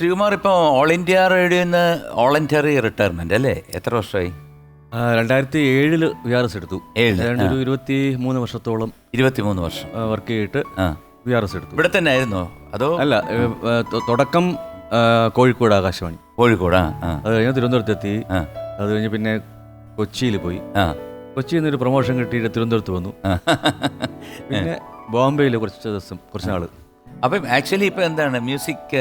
ശ്രീകുമാർ ഇപ്പോൾ all India radio നിന്ന് all voluntary retirement അല്ലേ? എത്ര വർഷമായി? രണ്ടായിരത്തി ഏഴിൽ വി ആർ എസ് എടുത്തു. ഒരു ഇരുപത്തി മൂന്ന് വർഷത്തോളം ഇരുപത്തിമൂന്ന് വർഷം. വർക്ക് ചെയ്തിട്ട് വി ആർ എസ് എടുത്തു. ഇവിടെ തന്നെ ആയിരുന്നോ അതോ? അല്ല തുടക്കം കോഴിക്കോട് ആകാശവാണി. കോഴിക്കോട് അത് കഴിഞ്ഞ് തിരുവനന്തപുരത്തെത്തി. അത് കഴിഞ്ഞ് പിന്നെ കൊച്ചിയിൽ പോയി. ആ. കൊച്ചിയിൽ നിന്നൊരു പ്രൊമോഷൻ കിട്ടിയിട്ട് തിരുവനന്തപുരത്ത് വന്നു. പിന്നെ ബോംബെയിൽ കുറച്ച് ദിവസം കുറച്ച് നാൾ അപ്പം ആക്ച്വലി ഇപ്പം എന്താണ്? മ്യൂസിക്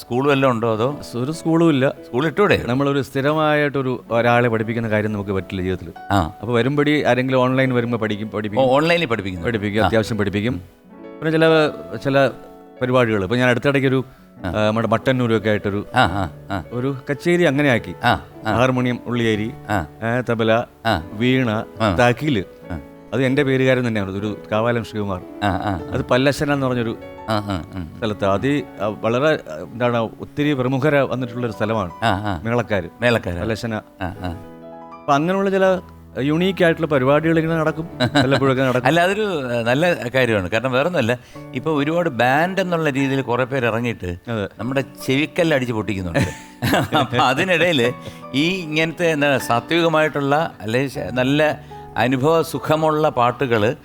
സ്കൂൾ വല്ലതും ഉണ്ടോ അതോ? ഒരു സ്കൂളും ഇല്ല. സ്കൂൾ ഇട്ടൂടെ? നമ്മളൊരു സ്ഥിരമായിട്ടൊരു ഒരാളെ പഠിപ്പിക്കുന്ന കാര്യം നമുക്ക് പറ്റില്ല ജീവിതത്തിൽ ആ. അപ്പോൾ വരുമ്പടി ആരെങ്കിലും ഓൺലൈൻ വരുമ്പോൾ പഠിക്കും പഠിപ്പിക്കും. ഓൺലൈനിൽ പഠിപ്പിക്കും പഠിപ്പിക്കും അത്യാവശ്യം പഠിപ്പിക്കും. പിന്നെ ചില ചില പരിപാടികൾ ഇപ്പോൾ ഞാൻ അടുത്തിടയ്ക്ക് ഒരു നമ്മുടെ മട്ടന്നൂരൊക്കെ ആയിട്ടൊരു ഒരു കച്ചേരി അങ്ങനെ ആക്കി. ഹാർമോണിയം ഉള്ളിയേരി തബല വീണ തകിൽ അത് എന്റെ പേരുകാരൻ തന്നെയാണ്. ഒരു കാവാലം ശ്രീകുമാർ. അത് പല്ലശ്ശന എന്ന് പറഞ്ഞൊരു. സ്ഥലത്ത്. അത് വളരെ എന്താണ് ഒത്തിരി പ്രമുഖര വന്നിട്ടുള്ള ഒരു സ്ഥലമാണ് മേളക്കാർ മേളക്കാർ അലശന. അപ്പൊ അങ്ങനെയുള്ള ചില യുണീക്ക് ആയിട്ടുള്ള പരിപാടികൾ ഇങ്ങനെ നടക്കും? വല്ലപ്പോഴൊക്കെ നടക്കും? അല്ല അതൊരു നല്ല കാര്യമാണ്. കാരണം വേറൊന്നുമല്ല ഇപ്പൊ ഒരുപാട് ബാൻഡ് എന്നുള്ള രീതിയിൽ കുറെ പേര് ഇറങ്ങിയിട്ട് നമ്മുടെ ചെവിക്കല്ല് അടിച്ച് പൊട്ടിക്കുന്നുണ്ട്. അപ്പൊ അതിനിടയിൽ ഈ ഇങ്ങനത്തെ എന്താ സാത്വികമായിട്ടുള്ള അല്ലെങ്കിൽ നല്ല അനുഭവ സുഖമുള്ള പാട്ടുകൾ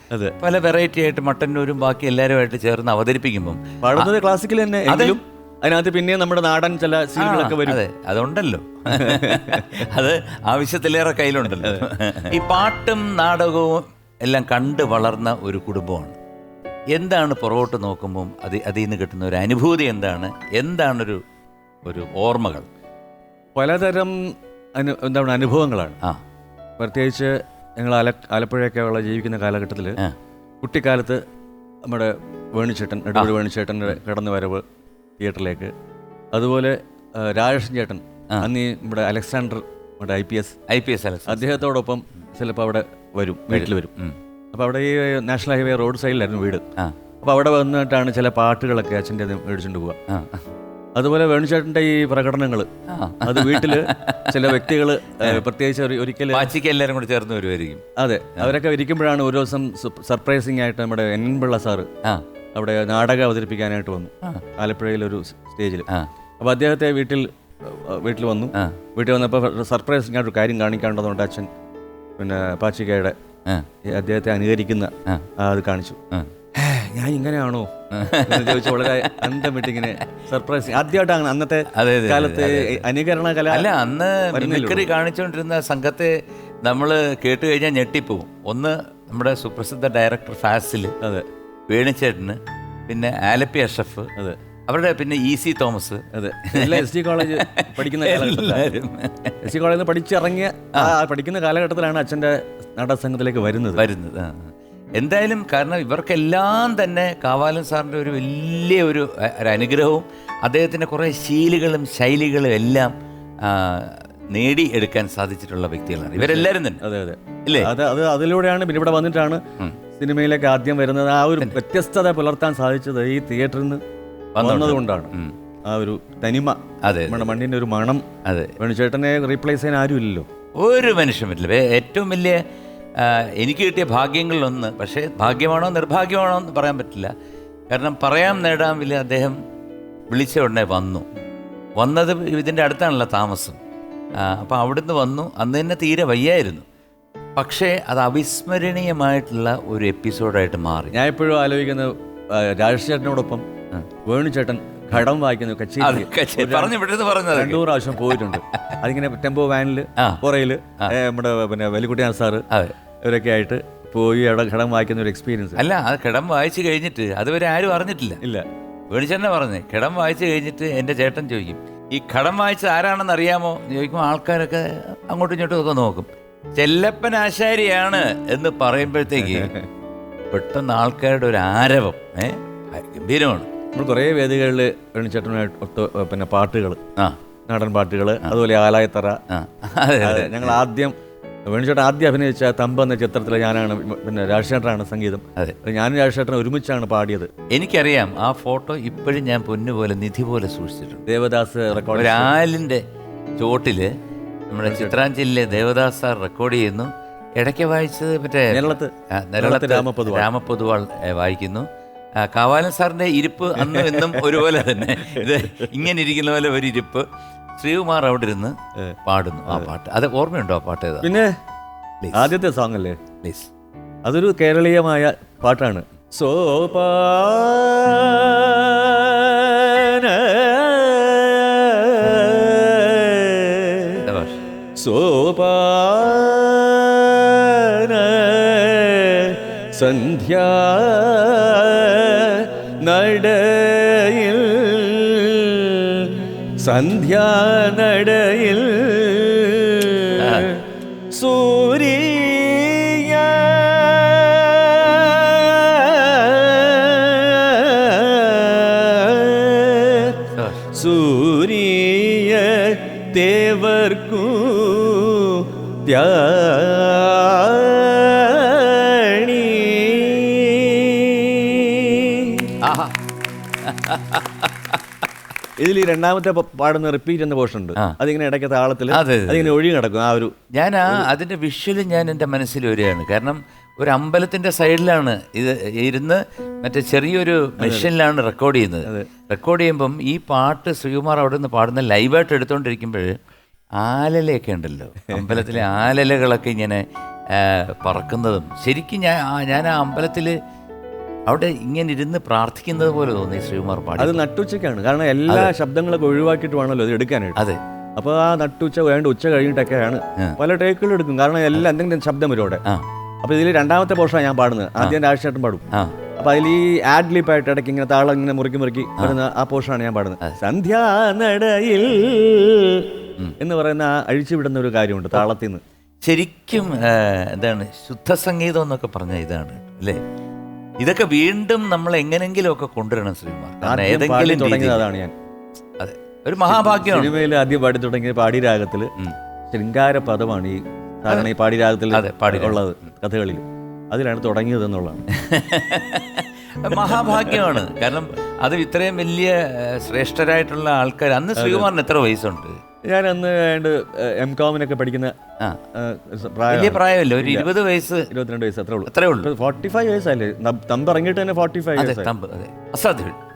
പല വെറൈറ്റി ആയിട്ട് മട്ടന്നൂരും ബാക്കി എല്ലാവരുമായിട്ട് ചേർന്ന് അവതരിപ്പിക്കുമ്പം. പാടുന്നത് ക്ലാസിക്കൽ തന്നെ എങ്കിലും അതിനകത്ത് പിന്നെ നമ്മുടെ നാടൻ ചില സീനുകളൊക്കെ വരും. അതെ. അതുണ്ടല്ലോ. അത് ആവശ്യത്തിലേറെ കയ്യിലുണ്ടല്ലോ. ഈ പാട്ടും നാടകവും എല്ലാം കണ്ട് വളർന്ന ഒരു കുടുംബമാണ്. എന്താണ് പുറകോട്ട് നോക്കുമ്പം അത് അതിൽ നിന്ന് കിട്ടുന്ന ഒരു അനുഭൂതി എന്താണ്? എന്താണൊരു ഒരു ഓർമ്മകൾ? പലതരം അനു എന്താണ് അനുഭവങ്ങളാണ്. ആ. പ്രത്യേകിച്ച് ഞങ്ങൾ ആല ആലപ്പുഴയൊക്കെ ഉള്ള ജീവിക്കുന്ന കാലഘട്ടത്തിൽ. കുട്ടിക്കാലത്ത് നമ്മുടെ വേണിച്ചേട്ടൻ എടുപ്പുഴ വേണിച്ചേട്ടന്റെ കടന്നു വരവ് തിയേറ്ററിലേക്ക്. അതുപോലെ രാജേഷൻ ചേട്ടൻ അന്ന് ഈ നമ്മുടെ അലക്സാണ്ടർ നമ്മുടെ I P S I P S Alex. അദ്ദേഹത്തോടൊപ്പം ചിലപ്പോൾ അവിടെ വരും വീട്ടിൽ വരും. അപ്പോൾ അവിടെ ഈ നാഷണൽ ഹൈവേ റോഡ് സൈഡിലായിരുന്നു വീട്. അപ്പോൾ അവിടെ വന്നിട്ടാണ് ചില പാട്ടുകളൊക്കെ അച്ഛന്റെ മേടിച്ചുകൊണ്ട് പോവുക. അതുപോലെ വേണുചേട്ടന്റെ ഈ പ്രകടനങ്ങൾ. അത് വീട്ടിൽ ചില വ്യക്തികൾ പ്രത്യേകിച്ച് ഒരിക്കലും പാച്ചിക്ക് എല്ലാവരും കൂടി ചേർന്ന് വരുമായിരിക്കും അതെ. അവരൊക്കെ ഇരിക്കുമ്പോഴാണ് ഒരു ദിവസം സർപ്രൈസിംഗ് ആയിട്ട് നമ്മുടെ എൻ പിള്ള സാറ് അവിടെ നാടകം അവതരിപ്പിക്കാനായിട്ട് വന്നു. ആലപ്പുഴയിലൊരു സ്റ്റേജിൽ അപ്പോൾ അദ്ദേഹത്തെ വീട്ടിൽ വീട്ടിൽ വന്നു. വീട്ടിൽ വന്നപ്പോൾ സർപ്രൈസിംഗ് ആയിട്ട് ഒരു കാര്യം കാണിക്കാണ്ടതുകൊണ്ട് അച്ഛൻ പിന്നെ പാച്ചിക്കയുടെ അദ്ദേഹത്തെ അനുകരിക്കുന്ന അത് കാണിച്ചു. ആ. "ഹേ, ഞാൻ ഇങ്ങനെയാണോ ചോദിച്ചു വളരെ അന്തം വിട്ടിങ്ങനെ സർപ്രൈസ് ആദ്യമായിട്ടാണ് അന്നത്തെ അതെ, അതെ, കാലത്ത് അനുകരണ കല അല്ല അന്ന് മിമിക്രി കാണിച്ചുകൊണ്ടിരുന്ന സംഘത്തെ നമ്മൾ കേട്ട് കഴിഞ്ഞാൽ ഞെട്ടിപ്പോവും. ഒന്ന് നമ്മുടെ സുപ്രസിദ്ധ ഡയറക്ടർ ഫാസിൽ അതെ. വേണിച്ചേട്ടന് പിന്നെ ആലപ്പി അഷഫ് അതെ. അവരുടെ പിന്നെ ഇ സി തോമസ്. അതെ. എസ് ഡി കോളേജ് പഠിക്കുന്ന എസ് ഡി കോളേജിൽ നിന്ന് പഠിച്ചിറങ്ങിയ ആ. പഠിക്കുന്ന കാലഘട്ടത്തിലാണ് അച്ഛന്റെ നാടകസംഘത്തിലേക്ക് വരുന്നത്. വരുന്നത്. എന്തായാലും കാരണം ഇവർക്കെല്ലാം തന്നെ കാവാലൻ സാറിന്റെ ഒരു വലിയ ഒരു ഒരു അനുഗ്രഹവും അദ്ദേഹത്തിന്റെ കുറേ ശീലുകളും ശൈലികളും എല്ലാം നേടി നേടിയെടുക്കാൻ സാധിച്ചിട്ടുള്ള വ്യക്തികളാണ്. ഇവരെല്ലാവരും തന്നെ. അതെ അതെ. ഇല്ലേ? അത് അത് അതിലൂടെയാണ് പിന്നെ ഇവിടെ വന്നിട്ടാണ് സിനിമയിലേക്ക് ആദ്യം വരുന്നത്. ആ ഒരു വ്യത്യസ്തത പുലർത്താൻ സാധിച്ചത് ഈ തിയേറ്ററിൽ നിന്ന് വന്നതുകൊണ്ടാണ്. കൊണ്ടാണ് ആ ഒരു തനിമ. അതെ നമ്മുടെ മണ്ണിന്റെ ഒരു മണം. അതെ. വേണുചേട്ടനെ റീപ്ലേസ് ചെയ്യാൻ ആരുമില്ലല്ലോ. ഒരു മനുഷ്യൻ പറ്റില്ല ഏറ്റവും വലിയ എനിക്ക് കിട്ടിയ ഭാഗ്യങ്ങളിലൊന്ന്. പക്ഷേ ഭാഗ്യമാണോ നിർഭാഗ്യമാണോ എന്ന് പറയാൻ പറ്റില്ല. കാരണം പറയാൻ നേടാൻ വലിയ അദ്ദേഹം വിളിച്ച ഉടനെ വന്നു. വന്നത് ഇതിന്റെ അടുത്താണല്ലോ താമസം. അപ്പോൾ അവിടുന്ന് വന്നു. അന്ന് തന്നെ തീരെ വയ്യായിരുന്നു. പക്ഷേ അത് അവിസ്മരണീയമായിട്ടുള്ള ഒരു എപ്പിസോഡായിട്ട് മാറി. ഞാൻ എപ്പോഴും ആലോചിക്കുന്നത് രാജേഷ് ചേട്ടനോടൊപ്പം വേണുചേട്ടൻ ഘടം വായിക്കുന്നു കച്ചേരി കച്ചേ- പറഞ്ഞു വിട്ടത് പറഞ്ഞത് രണ്ടു പ്രാവശ്യം പോയിട്ടുണ്ട്. അതിങ്ങനെ ടെമ്പോ വാനിൽ. പുറയിൽ നമ്മുടെ പിന്നെ വലിക്കുട്ടിയാൻ സാറ്. ഇവരൊക്കെ ആയിട്ട് പോയി അവിടെ കടം വായിക്കുന്ന ഒരു എക്സ്പീരിയൻസ് അല്ല അത് കിടം വായിച്ചു കഴിഞ്ഞിട്ട് അതുവരെ ആരും അറിഞ്ഞിട്ടില്ല. ഇല്ല. വേണിച്ചെന്നെ പറഞ്ഞു. കിടം വായിച്ചു കഴിഞ്ഞിട്ട് എന്റെ ചേട്ടൻ ചോദിക്കും ഈ കടം വായിച്ചത് ആരാണെന്ന് അറിയാമോ? ചോദിക്കുമ്പോൾ ആൾക്കാരൊക്കെ അങ്ങോട്ടും ഇങ്ങോട്ടും ഒക്കെ നോക്കും. ചെല്ലപ്പൻ ആശാരിയാണ് എന്ന് പറയുമ്പോഴത്തേക്ക് പെട്ടെന്ന് ആൾക്കാരുടെ ഒരു ആരവം ഏഹ് ഗംഭീരമാണ്. നമ്മൾ കുറേ വേദികളിൽ വേണുചേട്ടനുമായിട്ട് ഒത്ത് പിന്നെ പാട്ടുകൾ ആ. നാടൻ പാട്ടുകൾ അതുപോലെ ആലായത്തറ. അതെ അതെ അതെ. ഞങ്ങൾ ആദ്യം വേണിച്ചേട്ടൻ ആദ്യം അഭിനയിച്ച തമ്പ എന്ന ചിത്രത്തിലെ ഞാനാണ് പിന്നെ രാജശേട്ടനാണ് സംഗീതം. അതെ. ഞാനും രാജശേട്ടൻ ഒരുമിച്ചാണ് പാടിയത്. എനിക്കറിയാം ആ ഫോട്ടോ ഇപ്പോഴും ഞാൻ പൊന്നു പോലെ നിധി പോലെ സൂക്ഷിച്ചിട്ടുണ്ട്. ദേവദാസ് റെക്കോർഡ് ഒരാലിന്റെ ചോട്ടിൽ നമ്മുടെ ചിത്രാഞ്ജലിയിലെ ദേവദാസ് സാർ റെക്കോർഡ് ചെയ്യുന്നു. ഇടയ്ക്ക് വായിച്ചത് മറ്റേ കേരളത്ത് രാമപൊതുവാൾ. വായിക്കുന്നു. കാവാലൻ സാറിന്റെ ഇരിപ്പ് അന്നും എന്നും ഒരുപോലെ തന്നെ. ഇത് ഇങ്ങനെ ഇരിക്കുന്ന പോലെ ഒരു ഇരിപ്പ്. ശ്രീകുമാർ അവിടെ ഇരുന്ന് പാടുന്നു ആ പാട്ട്. അത് ഓർമ്മയുണ്ടോ ആ പാട്ട് പിന്നെ ആദ്യത്തെ സോങ് അല്ലേ? പ്ലീസ് അതൊരു കേരളീയമായ പാട്ടാണ്. സോപാന. സോപാന. സന്ധ്യ നടയിൽ സന്ധ്യാനടയിൽ സൂര്യ സൂര്യ ദേവർക്കു ഇതിൽ ഈ രണ്ടാമത്തെ പാടുന്ന റിപ്പീറ്റ് എന്ന പോർഷൻ ഉണ്ട്. അതിങ്ങനെ ഇടയ്ക്ക് താളത്തിൽ അതെ, അതെ. അതിങ്ങനെ ഒഴുകി കിടക്കും ആ ഒരു ഞാൻ ആ അതിന്റെ വിഷ്വൽ ഞാൻ എന്റെ മനസ്സിൽ വരികയാണ്. കാരണം ഒരു അമ്പലത്തിന്റെ സൈഡിലാണ് ഇത് ഇരുന്ന് മറ്റേ ചെറിയൊരു മെഷീനിലാണ് റെക്കോർഡ് ചെയ്യുന്നത്. റെക്കോർഡ് ചെയ്യുമ്പം ഈ പാട്ട് ശ്രീകുമാർ അവിടെ നിന്ന് പാടുന്ന ലൈവായിട്ട് എടുത്തുകൊണ്ടിരിക്കുമ്പോൾ ആലലയൊക്കെ ഉണ്ടല്ലോ. അമ്പലത്തിലെ ആലലകളൊക്കെ ഇങ്ങനെ പറക്കുന്നതും. ശരിക്കും ഞാൻ ഞാൻ ആ അമ്പലത്തിൽ അവിടെ ഇങ്ങനെ ഇരുന്ന് പ്രാർത്ഥിക്കുന്നത് പോലെ തോന്നി ശ്രീകുമാർ പാടി. അത് നട്ടുച്ചയ്ക്കാണ്. കാരണം എല്ലാ ശബ്ദങ്ങളൊക്കെ ഒഴിവാക്കിയിട്ട് വേണമല്ലോ അത് എടുക്കാനായിട്ട്. അതെ. അപ്പോൾ ആ നട്ടുച്ച വേണ്ട ഉച്ച കഴിഞ്ഞിട്ടൊക്കെയാണ് പല ടേക്കുകളും എടുക്കും. കാരണം എല്ലാം എന്തെങ്കിലും ശബ്ദം വരും അവിടെ. അപ്പൊ അപ്പോൾ ഇതിൽ രണ്ടാമത്തെ പോർഷനാണ് ഞാൻ പാടുന്നത്. ആദ്യം രാഷ്ട്രീയം പാടും. അപ്പൊ അപ്പോൾ അതിൽ ഈ ആഡ് ലിപ്പായിട്ട് ഇടയ്ക്ക് ഇങ്ങനെ താളം ഇങ്ങനെ മുറുക്കി മുറുക്കി വരുന്ന ആ പോർഷനാണ് ഞാൻ പാടുന്നത്. സന്ധ്യാ നടയിൽ എന്ന് പറയുന്ന ആ അഴിച്ചു വിടുന്ന ഒരു കാര്യമുണ്ട് താളത്തിൽ നിന്ന്. ശരിക്കും എന്താണ് ശുദ്ധ സംഗീതം എന്നൊക്കെ പറഞ്ഞ ഇതാണ് അല്ലേ? ഇതൊക്കെ വീണ്ടും നമ്മൾ എങ്ങനെങ്കിലുമൊക്കെ കൊണ്ടുവരണം ശ്രീകുമാർ. പാടി ഏതെങ്കിലും തുടങ്ങിയതാണ് ഞാൻ. അതെ. ഒരു മഹാഭാഗ്യമാണ്. സിനിമയിൽ ആദ്യം പാടി തുടങ്ങിയ പാടിരാഗത്തിൽ രാഗത്തിൽ ശൃംഗാര പദമാണ് ഈ സാധാരണ ഈ പാടിരാഗത്തിൽ രാഗത്തിൽ പാടിരാഗം. ഉള്ളത് കഥകളിൽ. അതിലാണ് തുടങ്ങിയത് എന്നുള്ളതാണ്. മഹാഭാഗ്യമാണ്. കാരണം അത് ഇത്രയും വലിയ ശ്രേഷ്ഠരായിട്ടുള്ള ആൾക്കാർ അന്ന് ശ്രീകുമാറിന് എത്ര വയസ്സുണ്ട്? ഞാൻ അന്ന് ഏതാണ്ട് എം കോമിനൊക്കെ പഠിക്കുന്ന ആ. ആ, പ്രായം പ്രായമല്ല? ഒരു ഇരുപത് വയസ്സ് ഇരുപത്തിരണ്ട് വയസ്സ് അത്രേ ഉള്ളൂ. അത്രേ ഉള്ളൂ. ഫോർട്ടി ഫൈവ് വയസ്സല്ലേ? തമ്പ് ഇറങ്ങിയിട്ട് തന്നെ ഫോർട്ടി ഫൈവ് അതെ വയസ്സായി. തമ്പ് അതെ. അസാധ്യം